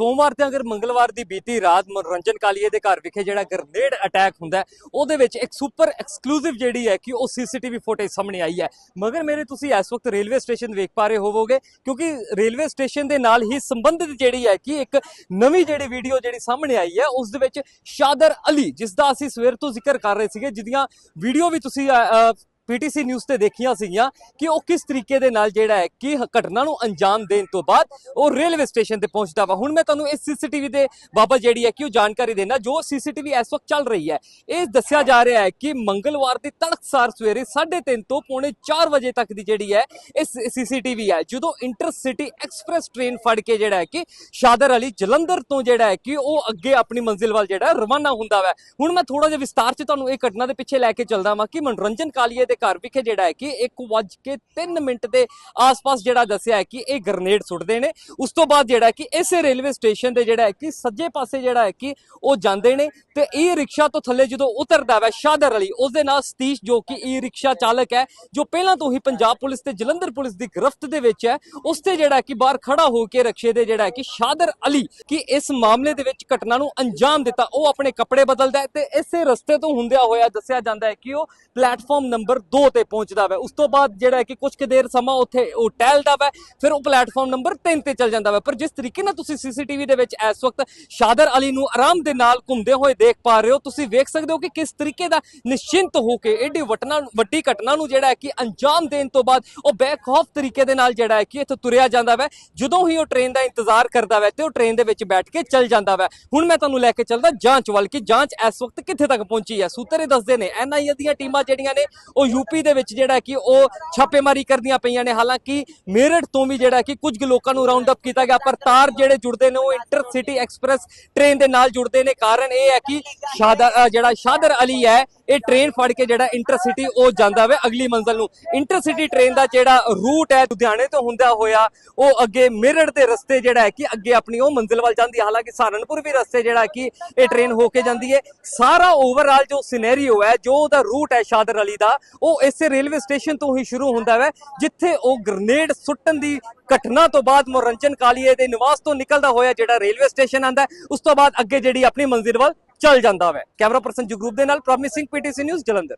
ਸੋਮਵਾਰ ਤੇ ਅਗਰ ਮੰਗਲਵਾਰ ਦੀ ਬੀਤੀ ਰਾਤ ਮਨੋਰੰਜਨ ਕਾਲੀਏ ਦੇ ਘਰ ਵਿਖੇ ਜਿਹੜਾ ਗ੍ਰਨੇਡ ਅਟੈਕ ਹੁੰਦਾ ਉਹਦੇ ਵਿੱਚ ਇੱਕ ਸੁਪਰ ਐਕਸਕਲੂਸਿਵ ਜਿਹੜੀ ਹੈ ਕਿ ਉਹ ਸੀਸੀਟੀਵੀ ਫੁਟੇਜ ਸਾਹਮਣੇ ਆਈ ਹੈ। ਮਗਰ ਮੇਰੇ ਤੁਸੀਂ ਇਸ ਵਕਤ ਰੇਲਵੇ ਸਟੇਸ਼ਨ ਵੇਖ ਪਾ ਰਹੇ ਹੋਵੋਗੇ, ਕਿਉਂਕਿ ਰੇਲਵੇ ਸਟੇਸ਼ਨ ਦੇ ਨਾਲ ਹੀ ਸੰਬੰਧਿਤ ਜਿਹੜੀ ਹੈ ਕਿ ਇੱਕ ਨਵੀਂ ਜਿਹੜੀ ਵੀਡੀਓ ਜਿਹੜੀ ਸਾਹਮਣੇ ਆਈ ਹੈ, ਉਸ ਦੇ ਵਿੱਚ ਸ਼ਾਦਰ ਅਲੀ ਜਿਸ ਦਾ ਅਸੀਂ ਸਵੇਰ ਤੋਂ ਜ਼ਿਕਰ ਕਰ ਰਹੇ ਸੀਗੇ, ਜਿਹਦੀਆਂ ਵੀਡੀਓ ਵੀ ਤੁਸੀਂ ਪੀਟੀਸੀ ਨਿਊਜ਼ ਤੇ ਦੇਖੀਆਂ ਸੀਗੀਆਂ ਕਿ ਉਹ ਕਿਸ ਤਰੀਕੇ ਦੇ ਨਾਲ ਜਿਹੜਾ ਹੈ, ਕਿ ਘਟਨਾ ਨੂੰ ਅੰਜਾਮ ਦੇਣ ਤੋਂ ਬਾਅਦ ਉਹ ਰੇਲਵੇ ਸਟੇਸ਼ਨ ਤੇ ਪਹੁੰਚਦਾ ਵਾ। ਹੁਣ ਮੈਂ ਤੁਹਾਨੂੰ ਇਸ ਸੀਸੀਟੀਵੀ ਦੇ ਬਾਬਤ ਜਿਹੜੀ ਹੈ ਕਿ ਉਹ ਜਾਣਕਾਰੀ ਦੇਣਾ ਜੋ ਸੀਸੀਟੀਵੀ ਇਸ ਵਕਤ ਚੱਲ ਰਹੀ ਹੈ। ਇਹ ਦੱਸਿਆ ਜਾ ਰਿਹਾ ਹੈ ਕਿ ਮੰਗਲਵਾਰ ਦੀ ਤੜਕਸਾਰ ਸਵੇਰੇ 3:30 ਤੋਂ ਪੌਣੇ 4 ਵਜੇ ਤੱਕ ਦੀ ਜਿਹੜੀ ਹੈ, ਇਸ ਸੀਸੀਟੀਵੀ ਹੈ, ਜਦੋਂ ਇੰਟਰਸਿਟੀ ਐਕਸਪ੍ਰੈਸ ਟ੍ਰੇਨ ਫੜ ਕੇ ਜਿਹੜਾ ਹੈ ਕਿ ਸ਼ਾਦਰ ਅਲੀ ਜਲੰਧਰ ਤੋਂ ਜਿਹੜਾ ਹੈ ਕਿ ਉਹ ਅੱਗੇ ਆਪਣੀ ਮੰਜ਼ਿਲ ਵੱਲ ਜਿਹੜਾ ਰਵਾਨਾ ਹੁੰਦਾ ਵਾ। ਹੁਣ ਮੈਂ ਥੋੜਾ ਜਿਹਾ ਵਿਸਤਾਰ ਚ ਤੁਹਾਨੂੰ ਇਹ ਘਟਨਾ ਦੇ ਪਿੱਛੇ ਲੈ ਕੇ ਚੱਲਦਾ ਵਾਂ ਕਿ ਮਨੋਰੰਜਨ ਕਾਲੀਏ ਦੇ ਘਰ ਵਿਖੇ ਜਿਹੜਾ ਹੈ ਕਿ 1:03 ਮਿੰਟ ਦੇ ਆਸ-ਪਾਸ ਜਿਹੜਾ ਦੱਸਿਆ ਹੈ ਕਿ ਇਹ ਗ੍ਰਨੇਡ ਸੁੱਟਦੇ ਨੇ। ਉਸ ਤੋਂ ਬਾਅਦ ਜਿਹੜਾ ਕਿ ਇਸੇ ਰੇਲਵੇ ਸਟੇਸ਼ਨ ਦੇ ਜਿਹੜਾ ਹੈ ਕਿ ਸੱਜੇ ਪਾਸੇ ਜਿਹੜਾ ਹੈ ਕਿ ਉਹ ਜਾਂਦੇ ਨੇ ਤੇ ਇਹ ਰਿਕਸ਼ਾ ਤੋਂ ਥੱਲੇ ਜਦੋਂ ਉਤਰਦਾ ਵਾ ਸ਼ਾਦਰ ਅਲੀ, ਉਸ ਦੇ ਨਾਲ ਸਤੀਸ਼ ਜੋ ਕਿ ਇਹ ਰਿਕਸ਼ਾ ਚਾਲਕ ਹੈ, ਜੋ ਪਹਿਲਾਂ ਤੋਂ ਹੀ ਪੰਜਾਬ ਪੁਲਿਸ ਤੇ ਜਲੰਧਰ ਪੁਲਿਸ ਦੀ ਗ੍ਰਿਫਤ ਦੇ ਵਿੱਚ ਹੈ, ਉਸ ਤੇ ਜਿਹੜਾ ਕਿ ਬਾਹਰ ਖੜਾ ਹੋ ਕੇ ਰਕਸ਼ੇ ਦੇ ਜਿਹੜਾ ਹੈ ਕਿ ਸ਼ਾਦਰ ਅਲੀ ਕਿ ਇਸ ਮਾਮਲੇ ਦੇ ਵਿੱਚ ਘਟਨਾ ਨੂੰ ਅੰਜਾਮ ਦਿੱਤਾ, ਉਹ ਆਪਣੇ ਕੱਪੜੇ ਬਦਲਦਾ ਹੈ ਤੇ ਇਸੇ ਰਸਤੇ ਤੋਂ ਹੁੰਦਿਆ ਹੋਇਆ ਦੱਸਿਆ ਜਾਂਦਾ ਹੈ ਕਿ ਉਹ ਪਲੇਟਫਾਰਮ ਨੰਬਰ 2 ਤੇ ਪਹੁੰਚਦਾ ਵਾ। ਉਸ ਤੋਂ ਬਾਅਦ ਜਿਹੜਾ ਹੈ ਕਿ ਕੁਝ ਕੁ ਦੇਰ ਸਮਾਂ ਉੱਥੇ ਉਹ ਟਹਿਲਦਾ ਵੈ, ਫਿਰ ਉਹ ਪਲੇਟਫਾਰਮ ਨੰਬਰ 3 ਤੇ ਚੱਲ ਜਾਂਦਾ ਵਾ। ਪਰ ਜਿਸ ਤਰੀਕੇ ਨਾਲ ਤੁਸੀਂ ਸੀਸੀਟੀਵੀ ਦੇ ਵਿੱਚ ਇਸ ਵਕਤ ਸ਼ਾਦਰ ਅਲੀ ਨੂੰ ਆਰਾਮ ਦੇ ਨਾਲ ਘੁੰਮਦੇ ਹੋਏ ਦੇਖ ਪਾ ਰਹੇ ਹੋ, ਤੁਸੀਂ ਵੇਖ ਸਕਦੇ ਹੋ ਕਿ ਕਿਸ ਤਰੀਕੇ ਦਾ ਨਿਸ਼ਚਿੰਤ ਹੋ ਕੇ ਏਡੀ ਵਟਨਾ, ਵੱਡੀ ਘਟਨਾ ਨੂੰ ਜਿਹੜਾ ਹੈ ਕਿ ਅੰਜਾਮ ਦੇਣ ਤੋਂ ਬਾਅਦ ਉਹ ਬੇਖੌਫ ਤਰੀਕੇ ਦੇ ਨਾਲ ਜਿਹੜਾ ਹੈ ਕਿ ਇੱਥੇ ਤੁਰਿਆ ਜਾਂਦਾ ਵੈ। ਜਦੋਂ ਹੀ ਉਹ ਟ੍ਰੇਨ ਦਾ ਇੰਤਜ਼ਾਰ ਕਰਦਾ ਵੈ ਤੇ ਉਹ ਟ੍ਰੇਨ ਦੇ ਵਿੱਚ ਬੈਠ ਕੇ ਚੱਲ ਜਾਂਦਾ ਵੈ। ਹੁਣ ਮੈਂ ਤੁਹਾਨੂੰ ਲੈ ਕੇ ਚੱਲਦਾ ਜਾਂਚ ਵੱਲ ਕਿ ਜਾਂਚ ਇਸ ਵਕਤ ਕਿੱਥੇ ਤੱਕ ਪਹੁੰਚੀ ਹੈ। ਸੂਤਰ ਇਹ ਦੱਸਦੇ ਨੇ ਐਨਆਈਏ ਦੀਆਂ ਟੀਮਾਂ ਜਿਹੜੀਆਂ ਨੇ, ਉਹ ਯੂਪੀ ਦੇ ਵਿੱਚ ਜਿਹੜਾ ਕਿ ਉਹ ਛਾਪੇਮਾਰੀ ਕਰਦੀਆਂ ਪਈਆਂ ਨੇ। ਹਾਲਾਂਕਿ ਮੇਰਠ ਤੋਂ ਵੀ ਜਿਹੜਾ ਕਿ ਕੁਝ ਲੋਕਾਂ ਨੂੰ ਰਾਉਂਡ ਅਪ ਕੀਤਾ ਗਿਆ, ਪਰ ਤਾਰ ਜਿਹੜੇ ਜੁੜਦੇ ਨੇ, ਉਹ ਇੰਟਰਸਿਟੀ ਐਕਸਪ੍ਰੈਸ ਟ੍ਰੇਨ ਦੇ ਨਾਲ ਜੁੜਦੇ ਨੇ। ਕਾਰਨ ਇਹ ਹੈ ਕਿ ਸ਼ਾਦਰ ਜਿਹੜਾ ਸ਼ਾਦਰ ਅਲੀ ਹੈ ਇਹ ਟ੍ਰੇਨ ਫੜ ਕੇ ਜਿਹੜਾ ਇੰਟਰਸਿਟੀ ਉਹ ਜਾਂਦਾ ਵੇ ਅਗਲੀ ਮੰਜ਼ਲ ਨੂੰ। ਇੰਟਰਸਿਟੀ ਟ੍ਰੇਨ ਦਾ ਜਿਹੜਾ ਰੂਟ ਹੈ ਲੁਧਿਆਣੇ ਤੋਂ ਹੁੰਦਾ ਹੋਇਆ, ਉਹ ਅੱਗੇ ਮੇਰਠ ਦੇ ਰਸਤੇ ਜਿਹੜਾ ਹੈ ਕਿ ਅੱਗੇ ਆਪਣੀ ਉਹ ਮੰਜ਼ਿਲ ਵੱਲ ਜਾਂਦੀ ਹੈ। ਹਾਲਾਂਕਿ ਸਹਾਰਨਪੁਰ ਵੀ ਰਸਤੇ ਜਿਹੜਾ ਕਿ ਇਹ ਟ੍ਰੇਨ ਹੋ ਕੇ ਜਾਂਦੀ ਹੈ। ਸਾਰਾ ਓਵਰਆਲ ਜੋ ਸਿਨੈਰੀਓ ਹੈ, ਜੋ ਉਹਦਾ ਰੂਟ ਹੈ ਸ਼ਾਦਰ ਅਲੀ ਦਾ, ਉਹ ਇਸੇ ਰੇਲਵੇ ਸਟੇਸ਼ਨ ਤੋਂ ਹੀ ਸ਼ੁਰੂ ਹੁੰਦਾ ਹੈ ਜਿੱਥੇ ਉਹ ਗ੍ਰਨੇਡ ਸੁੱਟਣ ਦੀ ਘਟਨਾ ਤੋਂ ਬਾਅਦ ਮਨੋਰੰਜਨ ਕਾਲੀਏ ਦੇ ਨਿਵਾਸ ਤੋਂ ਨਿਕਲਦਾ ਹੋਇਆ ਜਿਹੜਾ ਰੇਲਵੇ ਸਟੇਸ਼ਨ ਆਂਦਾ ਉਸ ਤੋਂ ਬਾਅਦ ਅੱਗੇ ਜਿਹੜੀ ਆਪਣੀ ਮੰਜ਼ਿਲ ਵੱਲ ਚੱਲ ਜਾਂਦਾ ਵੈ। ਕੈਮਰਾ ਪਰਸਨ ਜਗਰੂਪ ਦੇ ਨਾਲ ਪ੍ਰੋਮਿਸਿੰਗ ਪੀਟੀਸੀ ਨਿਊਜ਼ ਜਲੰਧਰ।